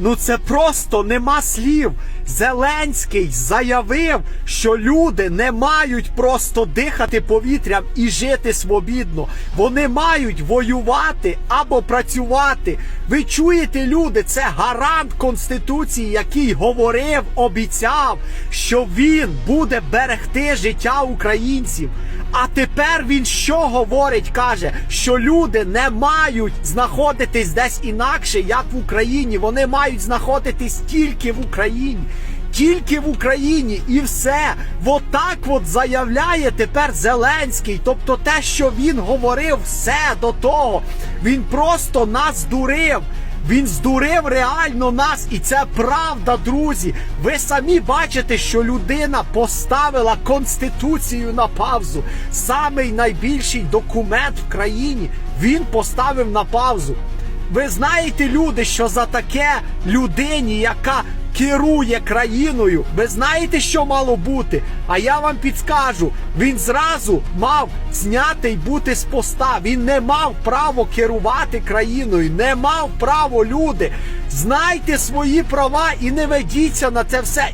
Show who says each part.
Speaker 1: Ну це просто нема слів. Зеленський заявив, що люди не мають просто дихати повітрям і жити свобідно. Вони мають воювати або працювати. Ви чуєте, люди, це гарант Конституції, який говорив, обіцяв, що він буде берегти життя українців. А тепер він що говорить? Каже, що люди не мають знаходитись десь інакше, як в Україні. Вони мають знаходитись тільки в Україні. Тільки в Україні і все. Отак от заявляє тепер Зеленський. Тобто те, що він говорив все до того, він просто нас дурив. Він здурив реально нас, і це правда, друзі. Ви самі бачите, що людина поставила конституцію на паузу. Самий найбільший документ в країні він поставив на паузу. Ви знаєте, люди, що за таке людині, яка керує країною, ви знаєте, що мало бути? А я вам підскажу, він зразу мав зняти й бути з поста. Він не мав право керувати країною, не мав право люди. Знайте свої права і не ведіться на це все.